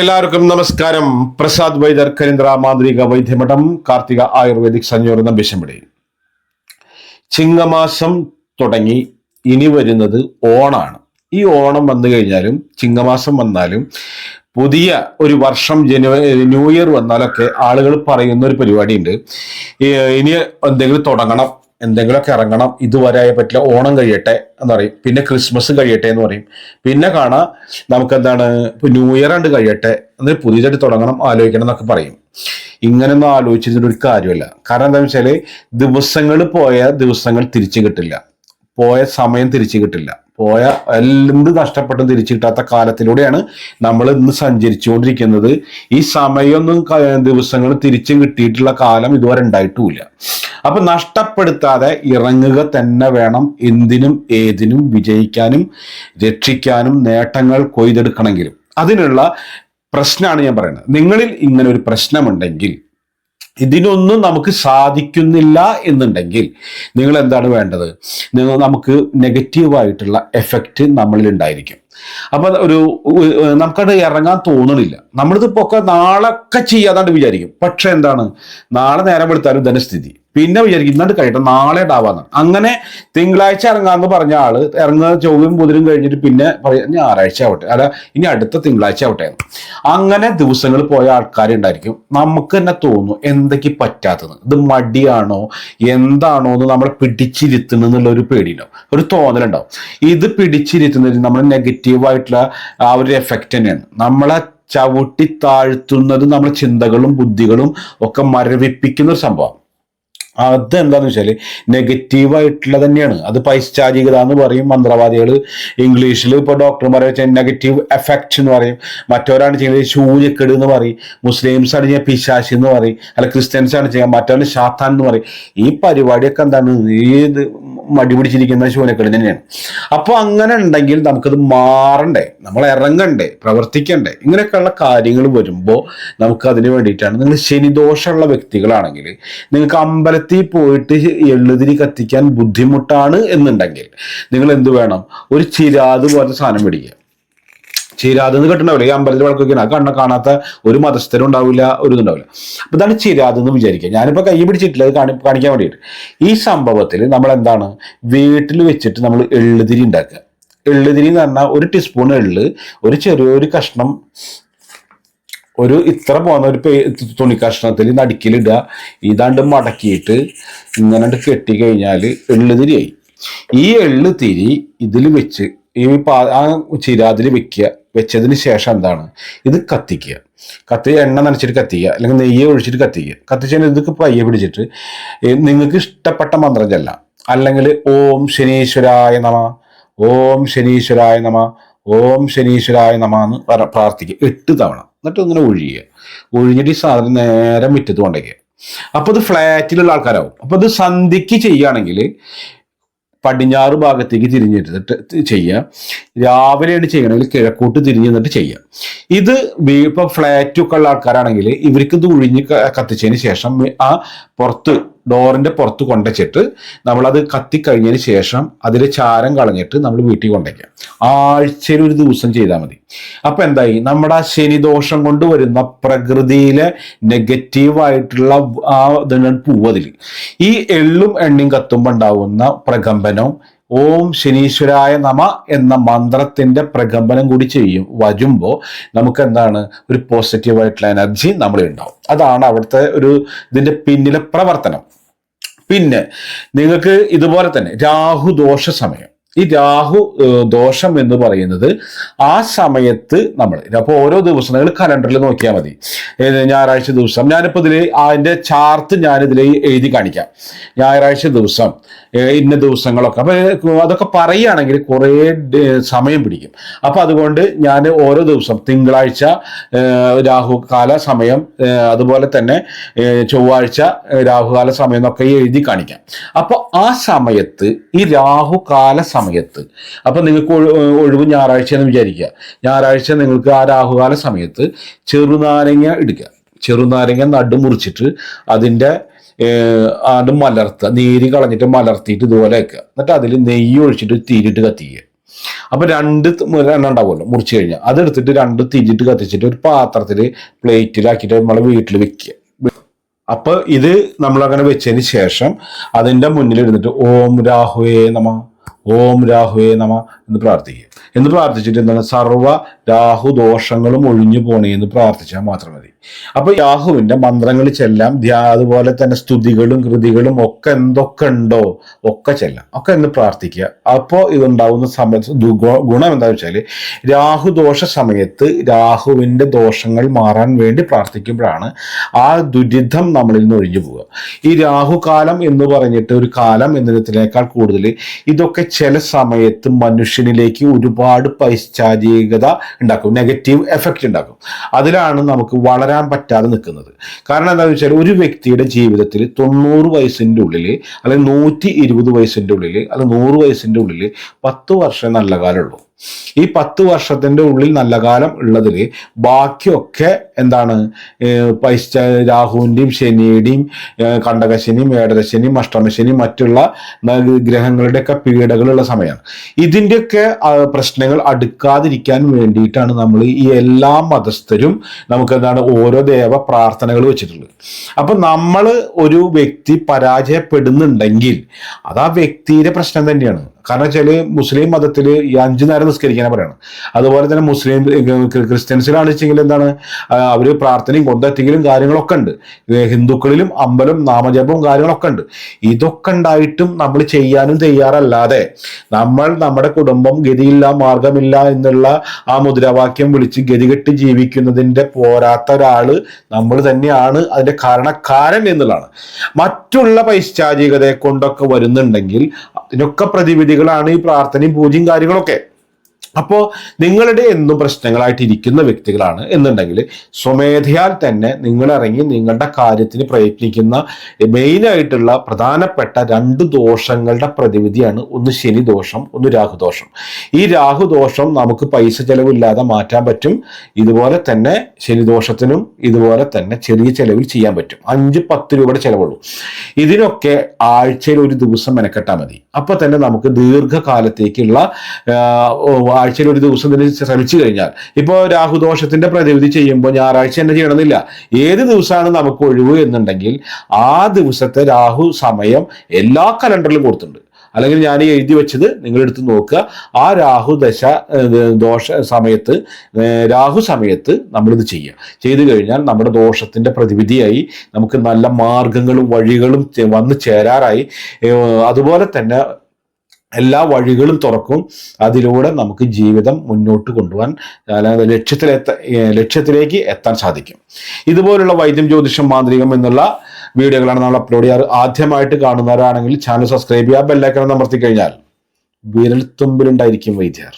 എല്ലാവർക്കും നമസ്കാരം. പ്രസാദ് വൈദ്യർ കരിന്ദ്ര മാന്ത്രിക വൈദ്യമഠം കാർത്തിക ആയുർവേദിക് സഞ്ജോർ നമ്പിശമ്പടി ചിങ്ങമാസം തുടങ്ങി. ഇനി വരുന്നത് ഓണാണ്. ഈ ഓണം വന്നു കഴിഞ്ഞാലും ചിങ്ങമാസം വന്നാലും പുതിയ ഒരു വർഷം ജനുവരി ന്യൂ ഇയർ വന്നാലൊക്കെ ആളുകൾ പറയുന്ന ഒരു പരിപാടിയുണ്ട്. ഇനി എന്തെങ്കിലും തുടങ്ങണം. എന്തെങ്കിലുമൊക്കെ ഇറങ്ങണം ഇതുവരെ പറ്റില്ല ഓണം കഴിയട്ടെ എന്ന് പറയും. പിന്നെ ക്രിസ്മസ് കഴിയട്ടെ എന്ന് പറയും. പിന്നെ കാണാം നമുക്ക് എന്താണ് ന്യൂ ഇയർ ആണ്ട് കഴിയട്ടെ എന്നിട്ട് പുതിയതായിട്ട് തുടങ്ങണം ആലോചിക്കണം എന്നൊക്കെ പറയും. ഇങ്ങനെയൊന്നും ആലോചിച്ചിട്ട് ഒരു കാര്യമല്ല. കാരണം എന്താണെന്ന് വെച്ചാൽ ദിവസങ്ങൾ പോയ ദിവസങ്ങൾ തിരിച്ചു കിട്ടില്ല. പോയ സമയം തിരിച്ചു കിട്ടില്ല. പോയ എന്ത് നഷ്ടപ്പെട്ടും തിരിച്ചു കിട്ടാത്ത കാലത്തിലൂടെയാണ് നമ്മൾ ഇന്ന് സഞ്ചരിച്ചുകൊണ്ടിരിക്കുന്നത്. ഈ സമയമൊന്നും ദിവസങ്ങൾ തിരിച്ചും കിട്ടിയിട്ടുള്ള കാലം ഇതുവരെ ഉണ്ടായിട്ടുമില്ല അപ്പൊ നഷ്ടപ്പെടുത്താതെ ഇറങ്ങുക തന്നെ വേണം. എന്തിനും ഏതിനും വിജയിക്കാനും രക്ഷിക്കാനും നേട്ടങ്ങൾ കൊയ്തെടുക്കണമെങ്കിലും. അതിനുള്ള പ്രശ്നമാണ് ഞാൻ പറയുന്നത്. നിങ്ങളിൽ ഇങ്ങനെ ഒരു പ്രശ്നമുണ്ടെങ്കിൽ ഇതിനൊന്നും നമുക്ക് സാധിക്കുന്നില്ല എന്നുണ്ടെങ്കിൽ നിങ്ങൾ എന്താണ് വേണ്ടത്? നിങ്ങൾ നമുക്ക് നെഗറ്റീവായിട്ടുള്ള എഫക്റ്റ് നമ്മളിൽ ഉണ്ടായിരിക്കും. അപ്പൊ ഒരു നമുക്കത് ഇറങ്ങാൻ തോന്നണില്ല. നമ്മളിതിപ്പോ ഒക്കെ നാളൊക്കെ ചെയ്യാതാണ്ട് വിചാരിക്കും. പക്ഷെ എന്താണ്? നാളെ നേരം വെളുത്താലും ധനസ്ഥിതി സ്ഥിതി. പിന്നെ വിചാരിക്കും ഇന്നത് കഴിയട്ടെ നാളെ ഉണ്ടാവാന്ന് അങ്ങനെ തിങ്കളാഴ്ച ഇറങ്ങാന്ന് പറഞ്ഞ ആൾ ഇറങ്ങുന്ന ചൊവ്വയും ബുധനും കഴിഞ്ഞിട്ട് പിന്നെ പറയാം ഞായറാഴ്ച ആവട്ടെ. അല്ല ഇനി അടുത്ത തിങ്കളാഴ്ച ആവട്ടെ. അങ്ങനെ ദിവസങ്ങൾ പോയ ആൾക്കാരുണ്ടായിരിക്കും. നമുക്ക് തന്നെ തോന്നും എന്തൊക്കെ പറ്റാത്തത്? ഇത് മടിയാണോ? എന്താണോ എന്ന് നമ്മളെ പിടിച്ചിരുത്തുന്നു എന്നുള്ള ഒരു പേടിയുണ്ടാവും. ഒരു തോന്നലുണ്ടാവും. ഇത് പിടിച്ചിരുത്തുന്നതിന് നമ്മൾ നെഗറ്റീവായിട്ടുള്ള ആ ഒരു എഫക്റ്റ് തന്നെയാണ്. നമ്മളെ ചവിട്ടി താഴ്ത്തുന്നത് നമ്മുടെ ചിന്തകളും ബുദ്ധികളും ഒക്കെ മരവിപ്പിക്കുന്ന ഒരു സംഭവം അത് എന്താന്ന് വെച്ചാൽ നെഗറ്റീവായിട്ടുള്ള തന്നെയാണ്. അത് പൈശാചികത എന്ന് പറയും മന്ത്രവാദികൾ. ഇംഗ്ലീഷിൽ ഇപ്പോൾ ഡോക്ടർമാരെ വെച്ചാൽ നെഗറ്റീവ് എഫക്റ്റ് എന്ന് പറയും. മറ്റവരാണ് ചെയ്യുന്നത് ശൂന്യക്കെട് എന്ന് പറയും. മുസ്ലിംസ് ആണ് ചെയ്യുക പിശാശി എന്ന് പറയും. അല്ല ക്രിസ്ത്യൻസ് ആണ് ചെയ്യുക മറ്റവന് ഷാത്താൻ എന്ന് പറയും. ഈ പരിപാടിയൊക്കെ എന്താണ്? ഈ ഇത് മടി പിടിച്ചിരിക്കുന്ന ശൂന്യക്കെട് തന്നെയാണ്. അപ്പോൾ അങ്ങനെ ഉണ്ടെങ്കിൽ നമുക്കത് മാറണ്ടേ നമ്മൾ ഇറങ്ങണ്ടേ പ്രവർത്തിക്കണ്ടേ ഇങ്ങനെയൊക്കെയുള്ള കാര്യങ്ങൾ വരുമ്പോൾ നമുക്ക് അതിന് വേണ്ടിയിട്ടാണ് നിങ്ങൾ ശനിദോഷമുള്ള വ്യക്തികളാണെങ്കിൽ നിങ്ങൾക്ക് അമ്പലത്തിൽ പോയിട്ട് എള്ളുതിരി കത്തിക്കാൻ ബുദ്ധിമുട്ടാണ് എന്നുണ്ടെങ്കിൽ നിങ്ങൾ എന്ത് വേണം? ഒരു ചിരാത് പോലത്തെ സാധനം മേടിക്കുക. ചിരാത് എന്ന് കിട്ടണ്ടാവില്ല. ഈ അമ്പലത്തിൽ വിളക്കൊക്കെ അത് കണ്ണ കാണാത്ത ഒരു മതസ്ഥരും ഉണ്ടാവില്ല ഒരു ഇതുണ്ടാവില്ല അപ്പൊ ഇതാണ് ചിരാത് എന്ന് വിചാരിക്കുക. ഞാനിപ്പോ കൈ പിടിച്ചിട്ടില്ല അത് കാണി കാണിക്കാൻ വേണ്ടിയിട്ട്. ഈ സംഭവത്തിൽ നമ്മൾ എന്താണ് വീട്ടിൽ വെച്ചിട്ട് നമ്മൾ എള്ളുതിരി ഉണ്ടാക്കുക. എള്ളുതിരി എന്ന് പറഞ്ഞാൽ ഒരു ടീസ്പൂൺ എള്ള് ഒരു ചെറിയൊരു കഷ്ണം ഒരു ഇത്ര പോകുന്ന ഒരു തുണി കഷ്ണത്തിൽ നടുക്കിലിടുക ഇതാണ്ട് മടക്കിയിട്ട് ഇങ്ങനെ കെട്ടി കഴിഞ്ഞാൽ എള്ളുതിരിയായി. ഈ എള്ളുതിരി ഇതിൽ വെച്ച് ഈ പാ ആ ചിരാതിൽ വെക്കുക. വെച്ചതിന് ശേഷം എന്താണ്? ഇത് കത്തിക്കുക. കത്തി എണ്ണ നനച്ചിട്ട് കത്തിക്കുക. അല്ലെങ്കിൽ നെയ്യ് ഒഴിച്ചിട്ട് കത്തിക്കുക. കത്തിച്ചതിന് ഇതൊക്കെ പയ്യെ പിടിച്ചിട്ട് നിങ്ങൾക്ക് ഇഷ്ടപ്പെട്ട മന്ത്രം ചെല്ലാം അല്ലെങ്കിൽ ഓം ശനീശ്വരായ നമ ഓം ശനീശ്വരായ നമ ഓം ശനീശ്വരായ നമ എന്ന് പ്രാർത്ഥിക്കുക. എട്ട് തവണ. എന്നിട്ട് ഇങ്ങനെ ഒഴിയുക. ഒഴിഞ്ഞിട്ട് ഈ സാധനം നേരെ മുറ്റത്ത് കൊണ്ടേക്കുക അപ്പൊ ഇത് ഫ്ലാറ്റിലുള്ള ആൾക്കാരാവും. അപ്പോൾ ഇത് സന്ധിക്ക് ചെയ്യുകയാണെങ്കിൽ പടിഞ്ഞാറ് ഭാഗത്തേക്ക് തിരിഞ്ഞിട്ട് ചെയ്യുക രാവിലെയാണ് ചെയ്യണമെങ്കിൽ കിഴക്കോട്ട് തിരിഞ്ഞ് ചെയ്യുക ഇത് ഇപ്പം ഫ്ലാറ്റൊക്കെ ഉള്ള ആൾക്കാരാണെങ്കിൽ ഇവർക്ക് ഇത് ഒഴിഞ്ഞ് കത്തിച്ചതിന് ശേഷം ആ പുറത്ത് ഡോറിന്റെ പുറത്ത് കൊണ്ടുവച്ചിട്ട് നമ്മളത് കത്തിക്കഴിഞ്ഞതിന് ശേഷം അതിലെ ചാരം കളഞ്ഞിട്ട് നമ്മൾ വീട്ടിൽ കൊണ്ടുവയ്ക്കുക ആഴ്ചയിൽ ഒരു ദിവസം ചെയ്താൽ മതി. അപ്പം എന്തായി? നമ്മുടെ ആ ശനിദോഷം കൊണ്ട് വരുന്ന പ്രകൃതിയിലെ നെഗറ്റീവായിട്ടുള്ള ആ ഇതാണ് പൂവതിൽ ഈ എള്ളും എണ്ണയും കത്തുമ്പോൾ ഉണ്ടാവുന്ന പ്രകമ്പനം ഓം ശനീശ്വരായ നമ എന്ന മന്ത്രത്തിന്റെ പ്രകമ്പനം കൂടി ചെയ്യും. വരുമ്പോൾ നമുക്ക് എന്താണ് ഒരു പോസിറ്റീവായിട്ടുള്ള എനർജി നമ്മളിൽ ഉണ്ടാവും. അതാണ് അവിടുത്തെ ഒരു ഇതിന്റെ പിന്നിലെ പ്രവർത്തനം. പിന്നെ നിങ്ങൾക്ക് ഇതുപോലെ തന്നെ രാഹുദോഷ സമയം. ഈ രാഹു ദോഷം എന്ന് പറയുന്നത് ആ സമയത്ത് നമ്മൾ അപ്പോൾ ഓരോ ദിവസം നിങ്ങൾ കലണ്ടറിൽ നോക്കിയാൽ മതി. ഞായറാഴ്ച ദിവസം. ഞാനിപ്പോൾ ഇതിൽ അതിന്റെ ചാർട്ട് ഞാനിതിൽ എഴുതി കാണിക്കാം. ഞായറാഴ്ച ദിവസം ഇന്ന ദിവസങ്ങളൊക്കെ. അപ്പോൾ അതൊക്കെ പറയുകയാണെങ്കിൽ കുറേ സമയം പിടിക്കും. അപ്പോൾ അതുകൊണ്ട് ഞാൻ ഓരോ ദിവസം തിങ്കളാഴ്ച രാഹു കാല സമയം അതുപോലെ തന്നെ ചൊവ്വാഴ്ച രാഹുകാല സമയം എന്നൊക്കെ എഴുതി കാണിക്കാം. അപ്പോൾ ആ സമയത്ത് ഈ രാഹുകാല സമയത്ത്. അപ്പൊ നിങ്ങൾക്ക് ഒഴി- ഒഴിവ് ഞായറാഴ്ച എന്ന് വിചാരിക്കുക. ഞായറാഴ്ച നിങ്ങൾക്ക് ആ രാഹുകാല സമയത്ത് ചെറുനാരങ്ങ എടുക്കുക ചെറുനാരങ്ങ നടു മുറിച്ചിട്ട് അതിന്റെ അത് മലർത്തുക നീര് കളഞ്ഞിട്ട് മലർത്തിയിട്ട് ഇതുപോലെ വെക്കുക. എന്നിട്ട് അതിൽ നെയ്യ് ഒഴിച്ചിട്ട് തീരിട്ട് കത്തിക്കുക. അപ്പൊ രണ്ട് ഉണ്ടാവുമല്ലോ മുറിച്ച് കഴിഞ്ഞാൽ. അതെടുത്തിട്ട് രണ്ട് തിരിച്ചിട്ട് കത്തിച്ചിട്ട് ഒരു പാത്രത്തിൽ പ്ലേറ്റിലാക്കിയിട്ട് നമ്മളെ വീട്ടിൽ വെക്കുക. അപ്പൊ ഇത് നമ്മളങ്ങനെ വെച്ചതിന് ശേഷം അതിന്റെ മുന്നിൽ ഇരുന്നിട്ട് ഓം രാഹുവേ നമ ഓം രാഹുവേ നമ എന്ന് പ്രാർത്ഥിക്കുക. എന്ന് പ്രാർത്ഥിച്ചിട്ട് എന്താണ്? സർവ രാഹു ദോഷങ്ങളും ഒഴിഞ്ഞു പോണേ എന്ന് പ്രാർത്ഥിച്ചാൽ മാത്രം മതി. അപ്പൊ രാഹുവിന്റെ മന്ത്രങ്ങൾ ചെല്ലാം അതുപോലെ തന്നെ സ്തുതികളും കൃതികളും ഒക്കെ എന്തൊക്കെ ഉണ്ടോ ഒക്കെ ചെല്ലാം ഒക്കെ എന്ന് പ്രാർത്ഥിക്കുക. അപ്പോൾ ഇതുണ്ടാവുന്ന സമയത്ത് ഗുണം എന്താണെന്ന് വെച്ചാൽ രാഹു ദോഷ സമയത്ത് രാഹുവിന്റെ ദോഷങ്ങൾ മാറാൻ വേണ്ടി പ്രാർത്ഥിക്കുമ്പോഴാണ് ആ ദുരിതം നമ്മളിൽ നിന്ന് ഒഴിഞ്ഞു പോവുക. ഈ രാഹുകാലം എന്ന് പറഞ്ഞിട്ട് ഒരു കാലം എന്നതിനേക്കാൾ കൂടുതൽ ഇതൊക്കെ ചില സമയത്ത് മനുഷ്യനിലേക്ക് ഒരുപാട് പൈശാചികത ഉണ്ടാക്കും. നെഗറ്റീവ് എഫക്റ്റ് ഉണ്ടാക്കും. അതിലാണ് നമുക്ക് വളരാൻ പറ്റാതെ നിൽക്കുന്നത്. കാരണം എന്താണെന്ന് വെച്ചാൽ ഒരു വ്യക്തിയുടെ ജീവിതത്തിൽ തൊണ്ണൂറ് വയസ്സിന്റെ ഉള്ളിൽ അല്ലെങ്കിൽ നൂറ്റി ഇരുപത് വയസ്സിന്റെ ഉള്ളിൽ അല്ലെങ്കിൽ നൂറ് വയസ്സിന്റെ ഉള്ളിൽ പത്ത് വർഷം നല്ല കാലമുള്ളൂ ഈ പത്ത് വർഷത്തിന്റെ ഉള്ളിൽ നല്ല കാലം ഉള്ളതിൽ ബാക്കിയൊക്കെ എന്താണ് പൈസ രാഹുവിന്റെയും ശനിയുടെയും കണ്ടകശനിയും ഏടരശനിയും അഷ്ടമശനിയും മറ്റുള്ള ഗ്രഹങ്ങളുടെയൊക്കെ പീഡകളുള്ള സമയമാണ്. ഇതിന്റെയൊക്കെ പ്രശ്നങ്ങൾ അടുക്കാതിരിക്കാൻ വേണ്ടിയിട്ടാണ് നമ്മൾ ഈ എല്ലാ മതസ്ഥരും നമുക്ക് എന്താണ് ഓരോ ദേവ പ്രാർത്ഥനകൾ വെച്ചിട്ടുള്ളത്. അപ്പൊ നമ്മൾ ഒരു വ്യക്തി പരാജയപ്പെടുന്നുണ്ടെങ്കിൽ അത് ആ വ്യക്തിയുടെ പ്രശ്നം തന്നെയാണ്. കാരണം വെച്ചാൽ മുസ്ലിം മതത്തിൽ ഈ അഞ്ചു നേരം നിസ്കരിക്കാനാ പറയണം അതുപോലെ തന്നെ മുസ്ലിം ക്രിസ്ത്യൻസിലാണെച്ചെങ്കിൽ ക്രിസ്ത്യൻസിലാണ് എന്താണ് അവർ പ്രാർത്ഥനയും കൊണ്ടെത്തിക്കലും കാര്യങ്ങളൊക്കെ ഉണ്ട്. ഹിന്ദുക്കളിലും അമ്പലം നാമജപവും കാര്യങ്ങളൊക്കെ ഉണ്ട്. ഇതൊക്കെ ഉണ്ടായിട്ടും നമ്മൾ ചെയ്യാനും തയ്യാറല്ലാതെ നമ്മൾ നമ്മുടെ കുടുംബം ഗതിയില്ല മാർഗമില്ല എന്നുള്ള ആ മുദ്രാവാക്യം വിളിച്ച് ഗതികെട്ട് ജീവിക്കുന്നതിന്റെ പോരാത്ത ഒരാൾ നമ്മൾ തന്നെയാണ്. അതിന്റെ കാരണക്കാരൻ എന്നുള്ളതാണ്. മറ്റുള്ള പൈശാചികതയെ കൊണ്ടൊക്കെ വരുന്നുണ്ടെങ്കിൽ അതിനൊക്കെ പ്രതിവിധികളാണ് ഈ പ്രാർത്ഥനയും പൂജയും കാര്യങ്ങളൊക്കെ. അപ്പോൾ നിങ്ങളുടെ എന്നും പ്രശ്നങ്ങളായിട്ട് ഇരിക്കുന്ന വ്യക്തികളാണ് എന്നുണ്ടെങ്കിൽ സ്വമേധയാൽ തന്നെ നിങ്ങൾ ഇറങ്ങി നിങ്ങളുടെ കാര്യത്തിന് പ്രയത്നിക്കുന്ന മെയിനായിട്ടുള്ള പ്രധാനപ്പെട്ട രണ്ട് ദോഷങ്ങളുടെ പ്രതിവിധിയാണ് ഒന്ന് ശനി ദോഷം ഒന്ന് രാഹുദോഷം. ഈ രാഹുദോഷം നമുക്ക് പൈസ ചെലവില്ലാതെ മാറ്റാൻ പറ്റും. ഇതുപോലെ തന്നെ ശനിദോഷത്തിനും ഇതുപോലെ തന്നെ ചെറിയ ചെലവിൽ ചെയ്യാൻ പറ്റും. അഞ്ച് പത്ത് രൂപയുടെ ചെലവുള്ളൂ. ഇതിനൊക്കെ ആഴ്ചയിൽ ഒരു ദിവസം മെനക്കെട്ടാൽ മതി. അപ്പോൾ തന്നെ നമുക്ക് ദീർഘകാലത്തേക്കുള്ള ആഴ്ചയിൽ ഒരു ദിവസം തന്നെ ശ്രമിച്ചു കഴിഞ്ഞാൽ. ഇപ്പോൾ രാഹുദോഷത്തിന്റെ പ്രതിവിധി ചെയ്യുമ്പോൾ ഞായറാഴ്ച തന്നെ ചെയ്യണമെന്നില്ല. ഏത് ദിവസമാണ് നമുക്ക് ഒഴിവ് എന്നുണ്ടെങ്കിൽ ആ ദിവസത്തെ രാഹു സമയം എല്ലാ കലണ്ടറിലും കൊടുത്തിട്ടുണ്ട്. അല്ലെങ്കിൽ ഞാൻ എഴുതി വെച്ചത് നിങ്ങൾ എടുത്ത് നോക്കുക. ആ രാഹു ദശ ദോഷ സമയത്ത് രാഹു സമയത്ത് നമ്മളിത് ചെയ്യുക. ചെയ്തു കഴിഞ്ഞാൽ നമ്മുടെ ദോഷത്തിന്റെ പ്രതിവിധിയായി നമുക്ക് നല്ല മാർഗങ്ങളും വഴികളും വന്നു ചേരാറായി. അതുപോലെ തന്നെ എല്ലാ വഴികളും തുറക്കും. അതിലൂടെ നമുക്ക് ജീവിതം മുന്നോട്ട് കൊണ്ടുപോകാൻ അല്ലാതെ ലക്ഷ്യത്തിലെത്ത ലക്ഷ്യത്തിലേക്ക് എത്താൻ സാധിക്കും. ഇതുപോലുള്ള വൈദ്യം ജ്യോതിഷം മാന്ത്രികം എന്നുള്ള വീഡിയോകളാണ് നമ്മൾ അപ്ലോഡ് ചെയ്യാറ്. ആദ്യമായിട്ട് കാണുന്നവരാണെങ്കിൽ ചാനൽ സബ്സ്ക്രൈബ് ചെയ്യുക ബെല്ലൈക്കൺ അമർത്തി കഴിഞ്ഞാൽ വിരൽത്തുമ്പിലുണ്ടായിരിക്കും വൈദ്യർ.